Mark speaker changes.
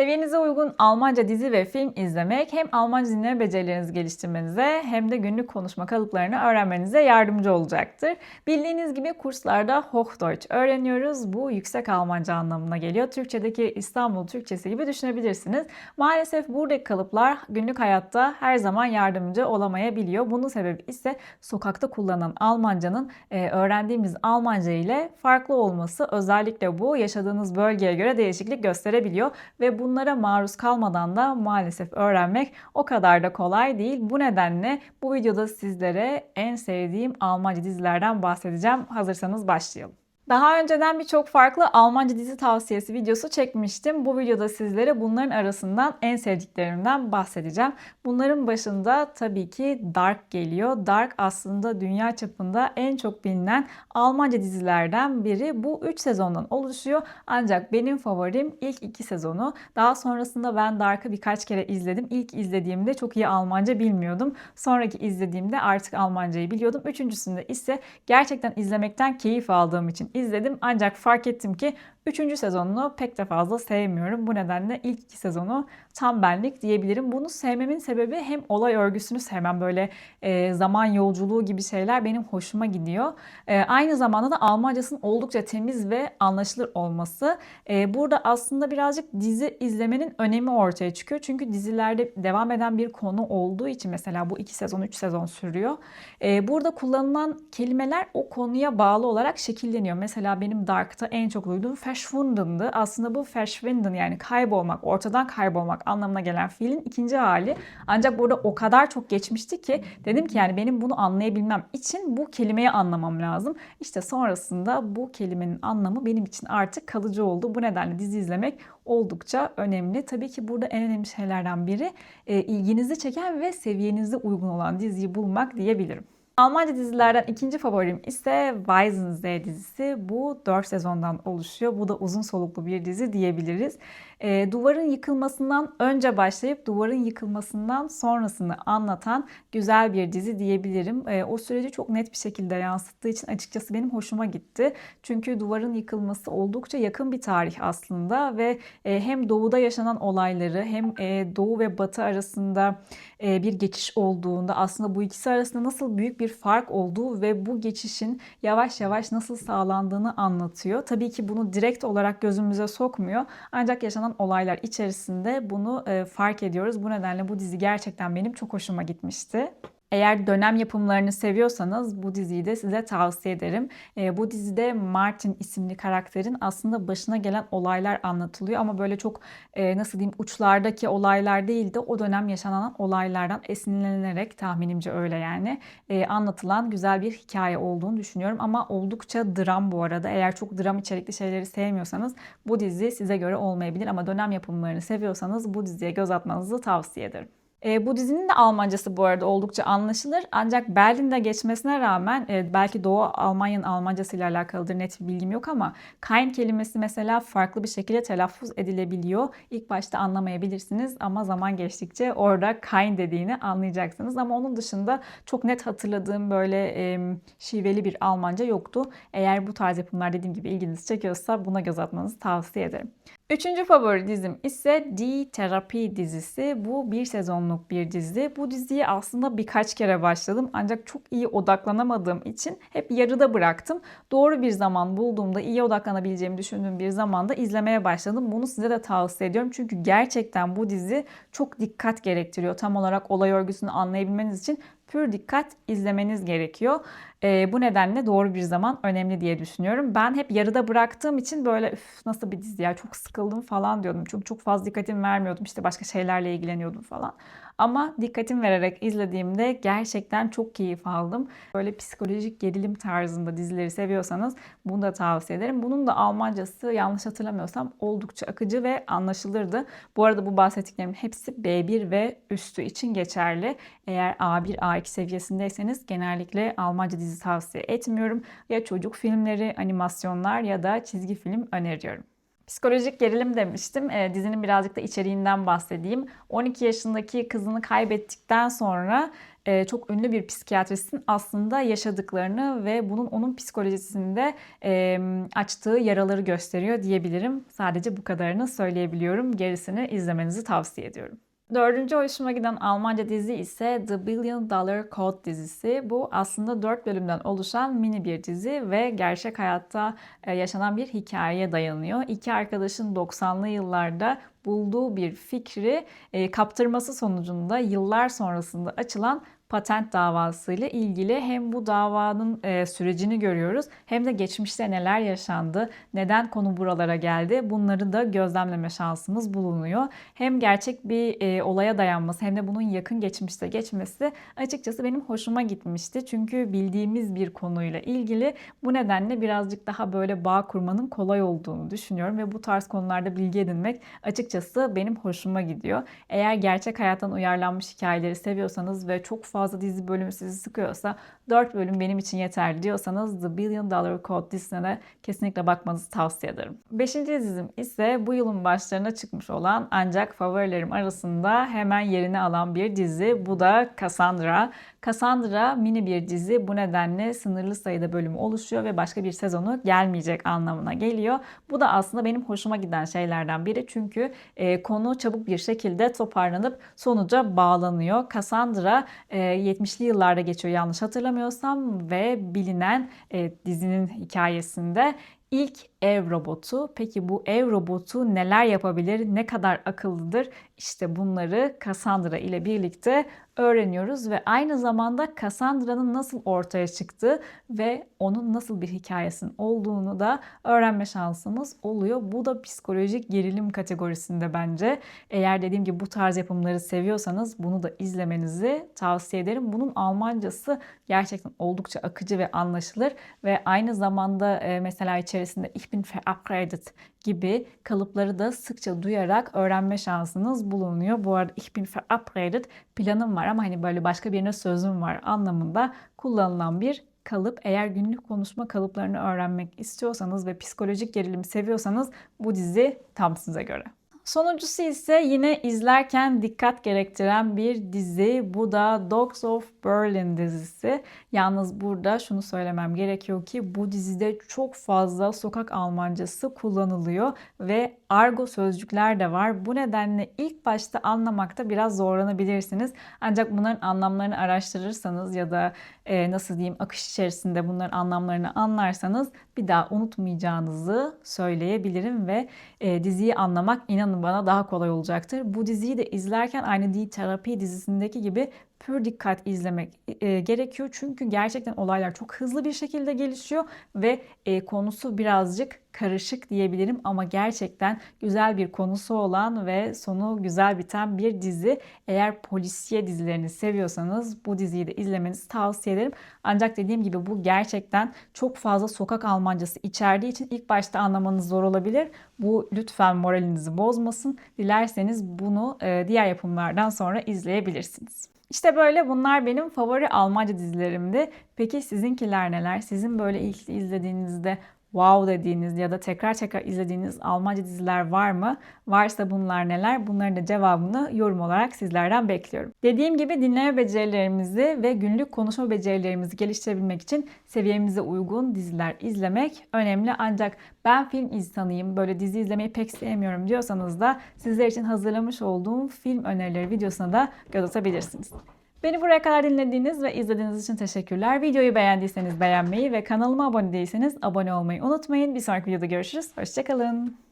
Speaker 1: Seviyenize uygun Almanca dizi ve film izlemek hem Almanca dinleme becerilerinizi geliştirmenize hem de günlük konuşma kalıplarını öğrenmenize yardımcı olacaktır. Bildiğiniz gibi kurslarda Hochdeutsch öğreniyoruz. Bu yüksek Almanca anlamına geliyor. Türkçedeki İstanbul Türkçesi gibi düşünebilirsiniz. Maalesef buradaki kalıplar günlük hayatta her zaman yardımcı olamayabiliyor. Bunun sebebi ise sokakta kullanılan Almancanın e, öğrendiğimiz Almanca ile farklı olması. Özellikle bu yaşadığınız bölgeye göre değişiklik gösterebiliyor ve bunlara maruz kalmadan da maalesef öğrenmek o kadar da kolay değil. Bu nedenle bu videoda sizlere en sevdiğim Almanca dizilerden bahsedeceğim. Hazırsanız başlayalım. Daha önceden birçok farklı Almanca dizi tavsiyesi videosu çekmiştim. Bu videoda sizlere bunların arasından en sevdiklerimden bahsedeceğim. Bunların başında tabii ki Dark geliyor. Dark aslında dünya çapında en çok bilinen Almanca dizilerden biri. Bu 3 sezondan oluşuyor. Ancak benim favorim ilk 2 sezonu. Daha sonrasında ben Dark'ı birkaç kere izledim. İlk izlediğimde çok iyi Almanca bilmiyordum. Sonraki izlediğimde artık Almancayı biliyordum. Üçüncüsünde ise gerçekten izlemekten keyif aldığım için izledim. Ancak fark ettim ki 3. sezonunu pek de fazla sevmiyorum. Bu nedenle ilk iki sezonu tam benlik diyebilirim. Bunu sevmemin sebebi hem olay örgüsünü sevmem. Böyle e, zaman yolculuğu gibi şeyler benim hoşuma gidiyor. E, aynı zamanda da Almancasının oldukça temiz ve anlaşılır olması. E, burada aslında birazcık dizi izlemenin önemi ortaya çıkıyor. Çünkü dizilerde devam eden bir konu olduğu için mesela bu iki sezon, üç sezon sürüyor. E, burada kullanılan kelimeler o konuya bağlı olarak şekilleniyor. Mesela benim Dark'ta en çok duyduğum verschwunden'dı. Aslında bu verschwinden yani kaybolmak, ortadan kaybolmak anlamına gelen fiilin ikinci hali. Ancak burada o kadar çok geçmişti ki dedim ki yani benim bunu anlayabilmem için bu kelimeyi anlamam lazım. İşte sonrasında bu kelimenin anlamı benim için artık kalıcı oldu. Bu nedenle dizi izlemek oldukça önemli. Tabii ki burada en önemli şeylerden biri e, ilginizi çeken ve seviyenize uygun olan diziyi bulmak diyebilirim. Almanca dizilerden ikinci favorim ise Weisensee dizisi. Bu 4 sezondan oluşuyor. Bu da uzun soluklu bir dizi diyebiliriz. E, duvarın yıkılmasından önce başlayıp duvarın yıkılmasından sonrasını anlatan güzel bir dizi diyebilirim. E, o süreci çok net bir şekilde yansıttığı için açıkçası benim hoşuma gitti. Çünkü duvarın yıkılması oldukça yakın bir tarih aslında ve e, hem doğuda yaşanan olayları hem e, doğu ve batı arasında e, bir geçiş olduğunda aslında bu ikisi arasında nasıl büyük bir fark olduğu ve bu geçişin yavaş yavaş nasıl sağlandığını anlatıyor. Tabii ki bunu direkt olarak gözümüze sokmuyor. Ancak yaşanan olaylar içerisinde bunu e, fark ediyoruz. Bu nedenle bu dizi gerçekten benim çok hoşuma gitmişti. Eğer dönem yapımlarını seviyorsanız bu diziyi de size tavsiye ederim. E, bu dizide Martin isimli karakterin aslında başına gelen olaylar anlatılıyor ama böyle çok e, nasıl diyeyim uçlardaki olaylar değil de o dönem yaşanan olaylardan esinlenerek tahminimce öyle yani e, anlatılan güzel bir hikaye olduğunu düşünüyorum ama oldukça dram bu arada. Eğer çok dram içerikli şeyleri sevmiyorsanız bu dizi size göre olmayabilir ama dönem yapımlarını seviyorsanız bu diziye göz atmanızı tavsiye ederim. E, bu dizinin de Almancası bu arada oldukça anlaşılır. Ancak Berlin'de geçmesine rağmen e, belki Doğu Almanya'nın Almancası ile alakalıdır net bir bilgim yok ama Kain kelimesi mesela farklı bir şekilde telaffuz edilebiliyor. İlk başta anlamayabilirsiniz ama zaman geçtikçe orada Kain dediğini anlayacaksınız. Ama onun dışında çok net hatırladığım böyle e, şiveli bir Almanca yoktu. Eğer bu tarz yapımlar dediğim gibi ilginizi çekiyorsa buna göz atmanızı tavsiye ederim. Üçüncü favori dizim ise Die Therapy dizisi. Bu bir sezonluk bir dizi. Bu diziyi aslında birkaç kere başladım ancak çok iyi odaklanamadığım için hep yarıda bıraktım. Doğru bir zaman bulduğumda iyi odaklanabileceğimi düşündüğüm bir zamanda izlemeye başladım. Bunu size de tavsiye ediyorum. Çünkü gerçekten bu dizi çok dikkat gerektiriyor. Tam olarak olay örgüsünü anlayabilmeniz için pür dikkat izlemeniz gerekiyor. E, bu nedenle doğru bir zaman önemli diye düşünüyorum. Ben hep yarıda bıraktığım için böyle üf nasıl bir dizi ya çok sıkıldım falan diyordum. Çünkü çok fazla dikkatim vermiyordum. İşte başka şeylerle ilgileniyordum falan. Ama dikkatim vererek izlediğimde gerçekten çok keyif aldım. Böyle psikolojik gerilim tarzında dizileri seviyorsanız bunu da tavsiye ederim. Bunun da Almancası yanlış hatırlamıyorsam oldukça akıcı ve anlaşılırdı. Bu arada bu bahsettiklerimin hepsi B1 ve üstü için geçerli. Eğer A1, A2 seviyesindeyseniz genellikle Almanca dizi tavsiye etmiyorum. Ya çocuk filmleri, animasyonlar ya da çizgi film öneriyorum. Psikolojik gerilim demiştim. E, dizinin birazcık da içeriğinden bahsedeyim. 12 yaşındaki kızını kaybettikten sonra e, çok ünlü bir psikiyatristin aslında yaşadıklarını ve bunun onun psikolojisinde e, açtığı yaraları gösteriyor diyebilirim. Sadece bu kadarını söyleyebiliyorum. Gerisini izlemenizi tavsiye ediyorum. Dördüncü hoşuma giden Almanca dizi ise The Billion Dollar Code dizisi. Bu aslında dört bölümden oluşan mini bir dizi ve gerçek hayatta e, yaşanan bir hikayeye dayanıyor. İki arkadaşın 90'lı yıllarda bulduğu bir fikri e, kaptırması sonucunda yıllar sonrasında açılan patent davasıyla ilgili hem bu davanın e, sürecini görüyoruz hem de geçmişte neler yaşandı, neden konu buralara geldi bunları da gözlemleme şansımız bulunuyor. Hem gerçek bir e, olaya dayanması hem de bunun yakın geçmişte geçmesi açıkçası benim hoşuma gitmişti. Çünkü bildiğimiz bir konuyla ilgili bu nedenle birazcık daha böyle bağ kurmanın kolay olduğunu düşünüyorum ve bu tarz konularda bilgi edinmek açıkçası benim hoşuma gidiyor. Eğer gerçek hayattan uyarlanmış hikayeleri seviyorsanız ve çok fazla fazla dizi bölümü sizi sıkıyorsa 4 bölüm benim için yeterli diyorsanız The Billion Dollar Code dizisine kesinlikle bakmanızı tavsiye ederim. Beşinci dizim ise bu yılın başlarına çıkmış olan ancak favorilerim arasında hemen yerini alan bir dizi. Bu da Cassandra. Cassandra mini bir dizi. Bu nedenle sınırlı sayıda bölümü oluşuyor ve başka bir sezonu gelmeyecek anlamına geliyor. Bu da aslında benim hoşuma giden şeylerden biri. Çünkü e, konu çabuk bir şekilde toparlanıp sonuca bağlanıyor. Cassandra e, 70'li yıllarda geçiyor yanlış hatırlamıyorsam ve bilinen e, dizinin hikayesinde ilk ev robotu. Peki bu ev robotu neler yapabilir? Ne kadar akıllıdır? İşte bunları Cassandra ile birlikte öğreniyoruz ve aynı zamanda Cassandra'nın nasıl ortaya çıktığı ve onun nasıl bir hikayesinin olduğunu da öğrenme şansımız oluyor. Bu da psikolojik gerilim kategorisinde bence. Eğer dediğim gibi bu tarz yapımları seviyorsanız bunu da izlemenizi tavsiye ederim. Bunun Almancası gerçekten oldukça akıcı ve anlaşılır ve aynı zamanda e, mesela içerisinde Ich bin verabredet gibi kalıpları da sıkça duyarak öğrenme şansınız bulunuyor. Bu arada ich bin verabredet planım var ama hani böyle başka birine sözüm var anlamında kullanılan bir kalıp. Eğer günlük konuşma kalıplarını öğrenmek istiyorsanız ve psikolojik gerilim seviyorsanız bu dizi tam size göre. Sonuncusu ise yine izlerken dikkat gerektiren bir dizi. Bu da Dogs of Berlin dizisi. Yalnız burada şunu söylemem gerekiyor ki bu dizide çok fazla sokak Almancası kullanılıyor ve argo sözcükler de var. Bu nedenle ilk başta anlamakta biraz zorlanabilirsiniz. Ancak bunların anlamlarını araştırırsanız ya da e, nasıl diyeyim akış içerisinde bunların anlamlarını anlarsanız bir daha unutmayacağınızı söyleyebilirim ve e, diziyi anlamak inanın bana daha kolay olacaktır. Bu diziyi de izlerken aynı değil terapi dizisindeki gibi pür dikkat izlemek e, gerekiyor. Çünkü gerçekten olaylar çok hızlı bir şekilde gelişiyor ve e, konusu birazcık karışık diyebilirim ama gerçekten güzel bir konusu olan ve sonu güzel biten bir dizi. Eğer polisiye dizilerini seviyorsanız bu diziyi de izlemenizi tavsiye ederim. Ancak dediğim gibi bu gerçekten çok fazla sokak Almancası içerdiği için ilk başta anlamanız zor olabilir. Bu lütfen moralinizi bozmasın. Dilerseniz bunu e, diğer yapımlardan sonra izleyebilirsiniz. İşte böyle bunlar benim favori Almanca dizilerimdi. Peki sizinkiler neler? Sizin böyle ilk izlediğinizde wow dediğiniz ya da tekrar tekrar izlediğiniz Almanca diziler var mı? Varsa bunlar neler? Bunların da cevabını yorum olarak sizlerden bekliyorum. Dediğim gibi dinleme becerilerimizi ve günlük konuşma becerilerimizi geliştirebilmek için seviyemize uygun diziler izlemek önemli. Ancak ben film insanıyım, böyle dizi izlemeyi pek sevmiyorum diyorsanız da sizler için hazırlamış olduğum film önerileri videosuna da göz atabilirsiniz. Beni buraya kadar dinlediğiniz ve izlediğiniz için teşekkürler. Videoyu beğendiyseniz beğenmeyi ve kanalıma abone değilseniz abone olmayı unutmayın. Bir sonraki videoda görüşürüz. Hoşçakalın.